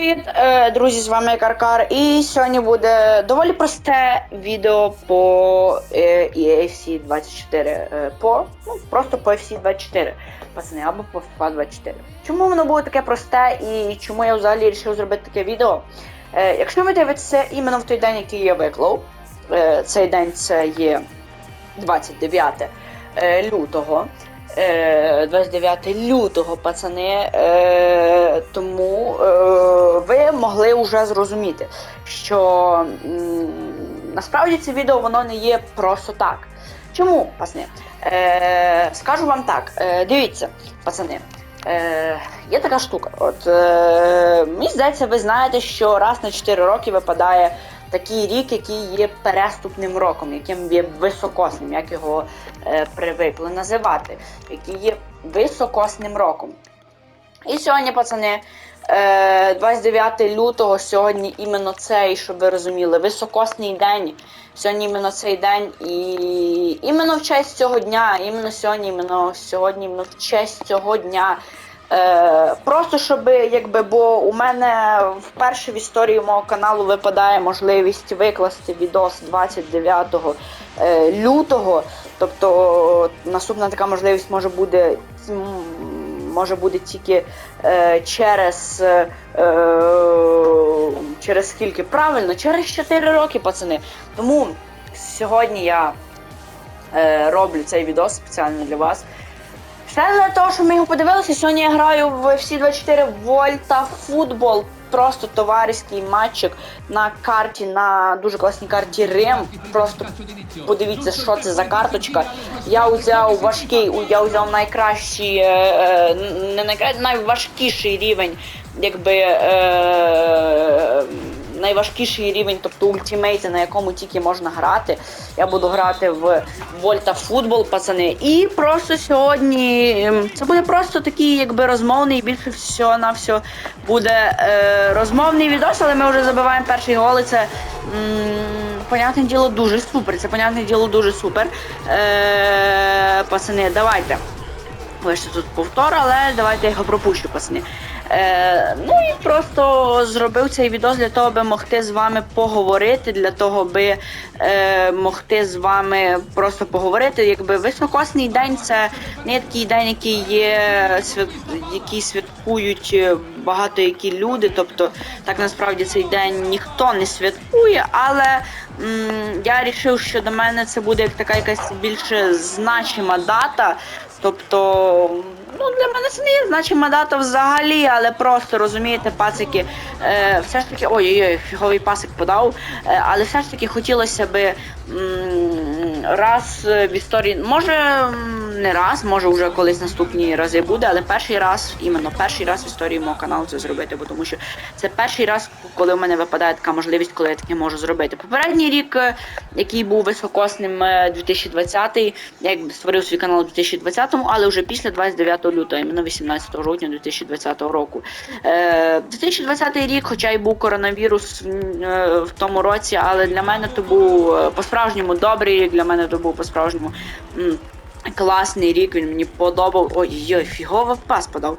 Привіт, е, друзі, з вами Каркар, і сьогодні буде доволі просте відео по е, EAFC 24 е, по, ну, просто по FC 24, пацани, або по FIFA 24. Чому воно було таке просте і чому я взагалі вирішив зробити таке відео? Якщо ви дивитеся іменно в той день, який я виклав, цей день це є 29 е, лютого. Е, 29 лютого, пацани. Тому могли вже зрозуміти, що насправді це відео воно не є просто так. Чому, пацани? Е, скажу вам так, е, дивіться, пацани. Е, є така штука. От е, мені здається, ви знаєте, що раз на 4 роки випадає такий рік, який є переступним роком, яким є високосним, як його е, привикли називати, який є високосним роком. І сьогодні, пацани, 29 лютого, сьогодні іменно цей, щоб ви розуміли, високосний день. Сьогодні іменно цей день, і іменно в честь цього дня, іменно сьогодні, іменно сьогодні, іменно в честь цього дня. Е, просто щоб, якби, бо у мене вперше в історії мого каналу випадає можливість викласти відос 29 е, лютого. Тобто наступна така можливість може бути, може бути тільки е, через, е, через скільки правильно, через 4 роки, пацани. Тому сьогодні я е, роблю цей відос спеціально для вас. Ще для того, що ми його подивилися, сьогодні я граю в FC 24 Вольта Футбол. Просто товариський матчик на карті, на дуже класній карті Рим. Просто подивіться, що це за карточка. Я взяв важкий, я взяв найкращий, е, е, не найкращий, найважкіший рівень, якби. Е, найважкіший рівень, тобто ультимейти, на якому тільки можна грати. Я буду грати в Вольта Футбол, пацани. І просто сьогодні ем, це буде просто такий, якби розмовний, більше всього на все буде е, розмовний відос, але ми вже забиваємо перший гол. І це м, понятне діло дуже супер. Це понятне діло дуже супер. Е, пацани, давайте. Лише тут повтор, але давайте його пропущу, пацани. Е, ну і просто зробив цей відос для того, аби могти з вами поговорити, для того, аби е, могти з вами просто поговорити. Якби високосний день це не такий день, який є свят... який святкують е, багато які люди. Тобто, так насправді цей день ніхто не святкує, але м, я вирішив, що до мене це буде як така якась більш значима дата. Тобто, ну для мене це не є значима дата взагалі, але просто розумієте, пасики е, все ж таки, ой-ой-ой, фіговий пасик подав. Е, але все ж таки хотілося би м, раз в історії, може не раз, може вже колись наступні рази буде, але перший раз, іменно перший раз в історії мого каналу це зробити, бо тому що це перший раз, коли в мене випадає така можливість, коли я таке можу зробити. Попередній рік, е, який був високосним е, 2020, я якби створив свій канал у 2020-му, але вже після 29 лютого, іменно 18 грудня 2020 року. Е, 2020 рік, хоча й був коронавірус е, в тому році, але для мене то був е, по-справжньому добрий рік, для мене то був по-справжньому. Класний рік, він мені подобав. Ой-ой, фігово пас подав.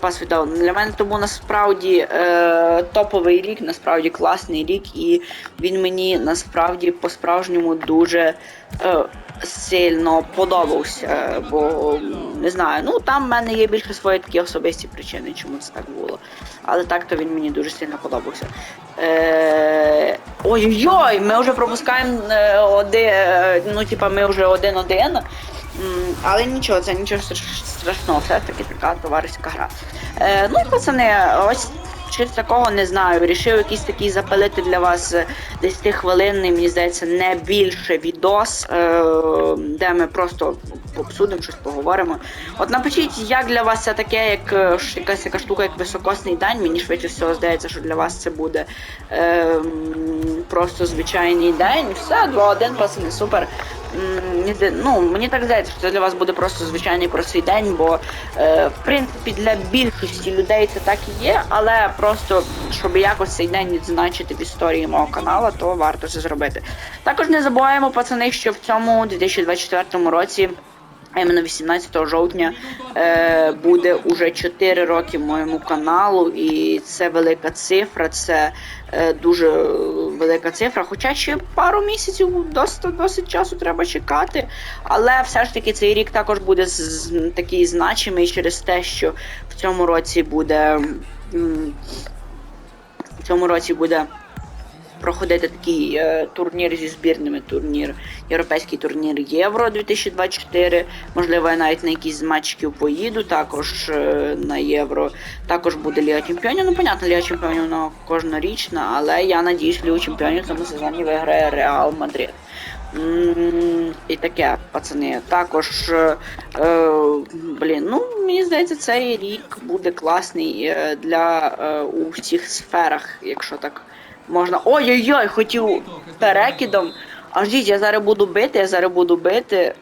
Пас віддав. Для мене тому насправді е, топовий рік, насправді класний рік, і він мені насправді по-справжньому дуже е, сильно подобався. Бо не знаю, ну там в мене є більше свої такі особисті причини, чому це так було. Але так то він мені дуже сильно подобався. Е, Ой-ой-ой, ми вже пропускаємо е, один, е, ну типа ми вже один-один. Але нічого, це нічого страшного, все таки така товариська гра. Е, ну, пацани, ось щось такого не знаю. Рішив якийсь такий запалити для вас е, 10 хвилинний, мені здається, не більше відос, е, де ми просто обсудимо щось, поговоримо. От напишіть, як для вас це таке, як е, якась така штука, як високосний день. Мені швидше всього здається, що для вас це буде е, просто звичайний день. Все, 2-1, пацани, супер. Ну, мені так здається, що це для вас буде просто звичайний простий день, бо е, в принципі для більшості людей це так і є, але просто щоб якось цей день відзначити в історії мого каналу, то варто це зробити. Також не забуваємо, пацани, що в цьому 2024 році. іменно 18 жовтня е, буде уже 4 роки моєму каналу, і це велика цифра, це е, дуже велика цифра. Хоча ще пару місяців досить, досить часу треба чекати. Але все ж таки цей рік також буде з, з- такий значимий через те, що в цьому році буде. В цьому році буде проходити такий е, турнір зі збірними турнір, європейський турнір Євро 2024. Можливо, я навіть на якісь з поїду, також е, на Євро. Також буде Ліга Чемпіонів. Ну, понятно, Ліга Чемпіонів кожнорічна, але я надіюсь, Лігу Чемпіонів в цьому сезоні виграє Реал Мадрид. І таке, пацани. Також, е, е, блін, ну мені здається, цей рік буде класний е, для у всіх сферах, якщо так можна. Ой-ой-ой, хотів перекидом. А ждіть, я зараз буду бити, я зараз буду бити.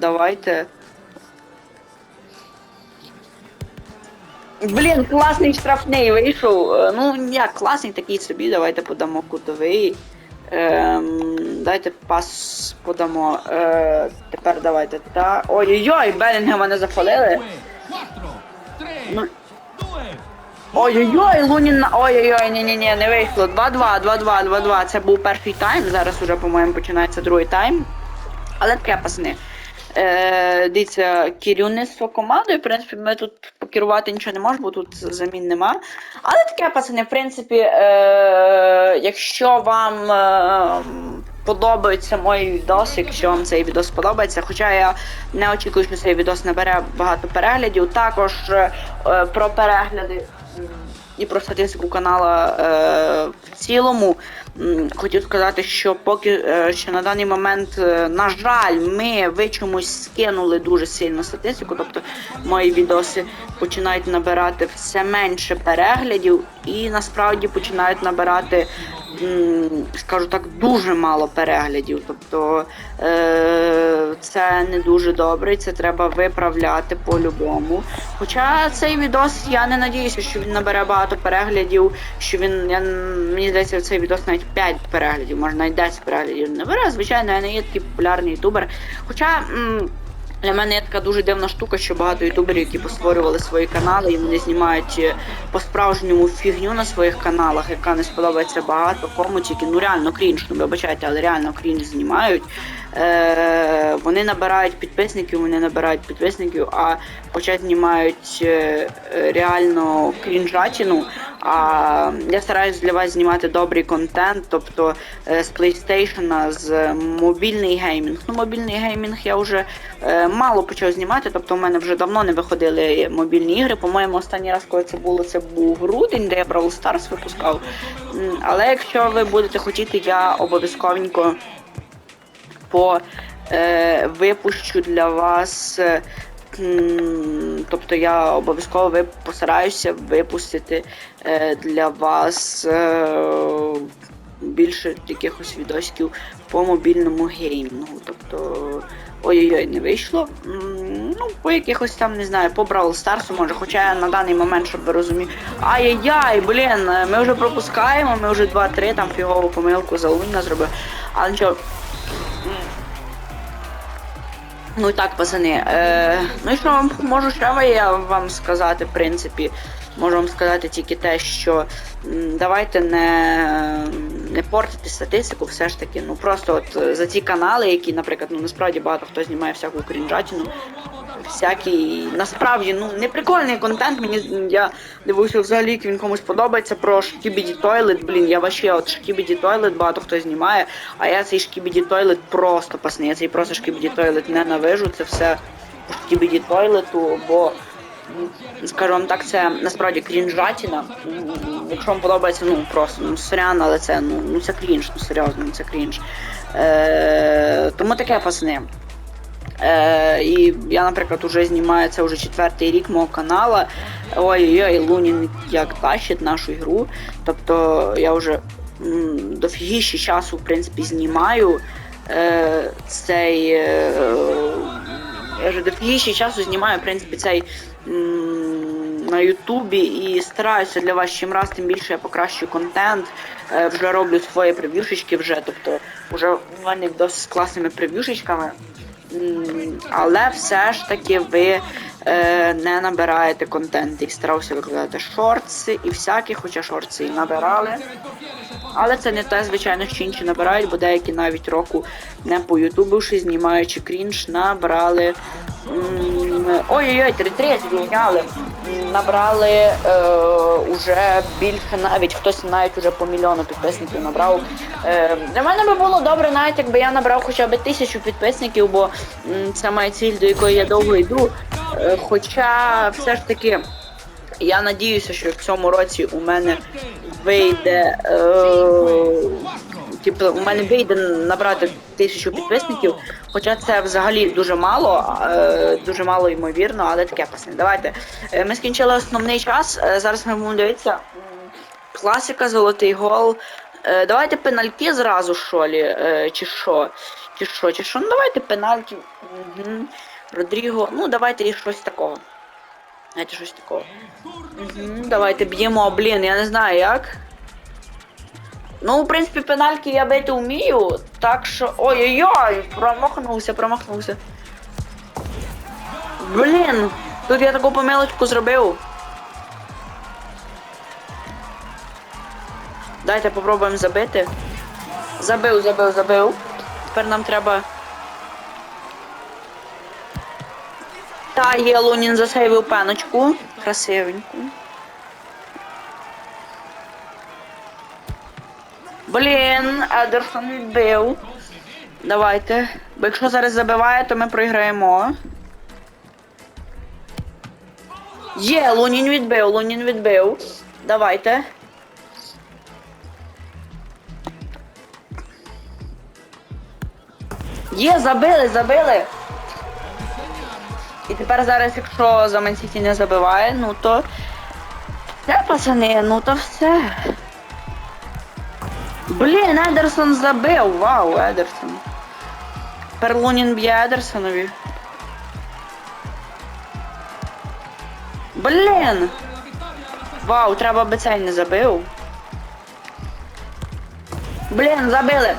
Давайте. Блін, класний штрафний вийшов. Ну, як класний такий собі, давайте подамо кутовий. Ем, дайте пас подамо. Е, тепер давайте та. Ой-ой-ой, Белінгема не зафалили. Ну. Ой-ой-ой, Лунін. Ой-ой-ой, ні-ні-ні, не вийшло. 2-2, 2-2, 2-2. Це був перший тайм. Зараз уже, по-моєму, починається другий тайм. Але таке, пацани. Е, дивіться, керівництво командою, в принципі, ми тут покерувати нічого не можемо, бо тут замін нема. Але таке, пацани, в принципі, е, якщо вам е, подобаються мої відоси, якщо вам цей відос подобається, хоча я не очікую, що цей відос набере багато переглядів, також е, про перегляди і про статистику канала е, в цілому. Хотів сказати, що поки е, що на даний момент, е, на жаль, ми ви чомусь скинули дуже сильно статистику, тобто мої відоси починають набирати все менше переглядів і насправді починають набирати, скажу так, дуже мало переглядів. Тобто е, це не дуже добре, це треба виправляти по-любому. Хоча цей відос я не надіюся, що він набере багато переглядів, що він, я, мені здається, цей відос навіть 5 переглядів, може навіть 10 переглядів набере. Звичайно, я не є такий популярний ютубер. Хоча. Для мене є така дуже дивна штука, що багато ютуберів, які постворювали свої канали, і вони знімають е, по-справжньому фігню на своїх каналах, яка не сподобається багато кому, тільки ну реально крінж, ну вибачайте, але реально крінж знімають. Е, вони набирають підписників, вони набирають підписників, а хоча знімають е, е, реально крінжатіну. А я стараюсь для вас знімати добрий контент, тобто е, з PlayStation, з мобільний геймінг. Ну, мобільний геймінг я вже е, мало почав знімати, тобто у мене вже давно не виходили мобільні ігри. По-моєму, останній раз, коли це було, це був грудень, де я Brawl Stars випускав. Але якщо ви будете хотіти, я обов'язковенько по е, випущу для вас. Тобто я обов'язково постараюся випустити е, для вас е, більше якихось відосиків по мобільному геймінгу. Тобто. Ой-ой-ой, не вийшло. Ну, по якихось там, не знаю, по Brawl Старсу може, хоча я на даний момент, щоб ви розуміли. Ай-яй-яй, блін, ми вже пропускаємо, ми вже 2-3, там фігову помилку за Луніна зробив. Але нічого. Ну і так, пацани. Е, ну і що вам можу ще я вам сказати, в принципі. Можу вам сказати тільки те, що давайте не, не портити статистику, все ж таки. Ну просто от е, за ці канали, які, наприклад, ну насправді багато хто знімає всяку крінжатину, всякий насправді ну не контент. Мені я дивуюся взагалі, як він комусь подобається про Шкібіді Тойлет. Блін, я вообще от Шкібіді Тойлет багато хто знімає, а я цей Шкібіді Тойлет просто пасне. Я цей просто Шкібіді Тойлет ненавижу. Це все Шкібіді Тойлету, бо. Скажу вам так, це насправді крінжатіна. Якщо вам подобається, ну просто ну сорян, але це ну, ну це крінж, ну серйозно, ну це крінж. Е, тому таке пасне. Е, і я, наприклад, уже знімаю це вже четвертий рік мого канала. Ой-ой-ой, Лунін як тащить нашу ігру. Тобто я вже дофігіще часу, в принципі, знімаю е, цей. Е, я вже дофігіще часу знімаю, в принципі, цей на Ютубі і стараюся для вас чим раз, тим більше я покращую контент. Е, вже роблю свої прев'юшечки вже, тобто вже в мене досить з класними прев'юшечками. Але все ж таки ви е, не набираєте контент. І старався викладати шорти і всякі, хоча шорти і набирали. Але це не те, звичайно, що інші набирають, бо деякі навіть року не по ютубивши, знімаючи крінж, набрали. Ой-ой-ой, 3-3 звільняли. Набрали е, уже більше навіть хтось навіть уже по мільйону підписників набрав. Е, для мене би було добре, навіть якби я набрав хоча б тисячу підписників, бо м, це моя ціль, до якої я довго йду. Е, хоча все ж таки. Я надіюся, що в цьому році у мене вийде. Е, типу, у мене вийде набрати тисячу підписників, хоча це взагалі дуже мало, е, дуже мало ймовірно, але таке пасне. Давайте. Е, ми скінчили основний час. е, зараз ми будемо дивитися. Класика, золотий гол. Давайте пенальті зразу, що лі, чи що? Чи що, чи що? Ну давайте пенальті. Угу. Родріго. Ну, давайте щось такого. Знаєте, щось такого. Угу, давайте б'ємо, блін, я не знаю як. Ну, в принципі, пенальки я бити вмію, так що. Ой-ой-ой! Промахнувся, промахнувся. Блін! Тут я таку помилочку зробив. Дайте попробуємо забити. Забив, забив, забив. Тепер нам треба. Та є Лунін засейвив пеночку. Красивеньку. Блін, Едерсон відбив. Давайте. Бо якщо зараз забиває, то ми програємо. Є, Лунін відбив, Лунін відбив. Давайте. Є, забили, забили. І тепер зараз, якщо за Мансіті не забиває, ну то. Все, пацани, ну то все. Блін, Едерсон забив. Вау, Едерсон. Тепер Лунін б'є Едерсонові. Блін! Вау, треба би цей не забив. Блін, забили.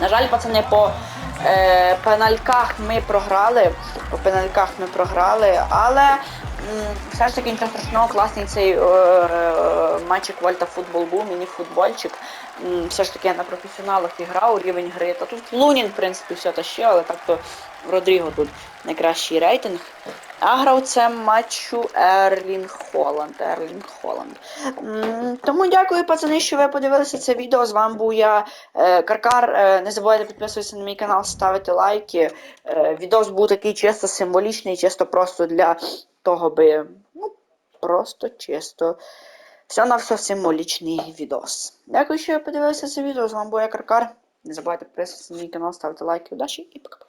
На жаль, пацани, по е, пенальках ми програли. По пенальках ми програли, але все ж таки нічого страшного, класний цей е, е, матчик Вольта футбол був, міні-футбольчик. Все ж таки я на професіоналах і грав, рівень гри. Та тут Лунін, в принципі, все та ще, але так то Родріго тут найкращий рейтинг. А гравцем матчу Ерлінг Холланд. Ерлінг Холланд. Тому дякую, пацани, що ви подивилися це відео. З вами був я, е, Каркар. Не забувайте підписуватися на мій канал, ставити лайки. Відос був такий чисто символічний, чисто просто для того би. Ну, просто чисто. Все на все символічний відос. Дякую, що ви подивилися це відео. З вами був я. Не забувайте підписуватися на мій канал, ставити лайки. Удачі і пока.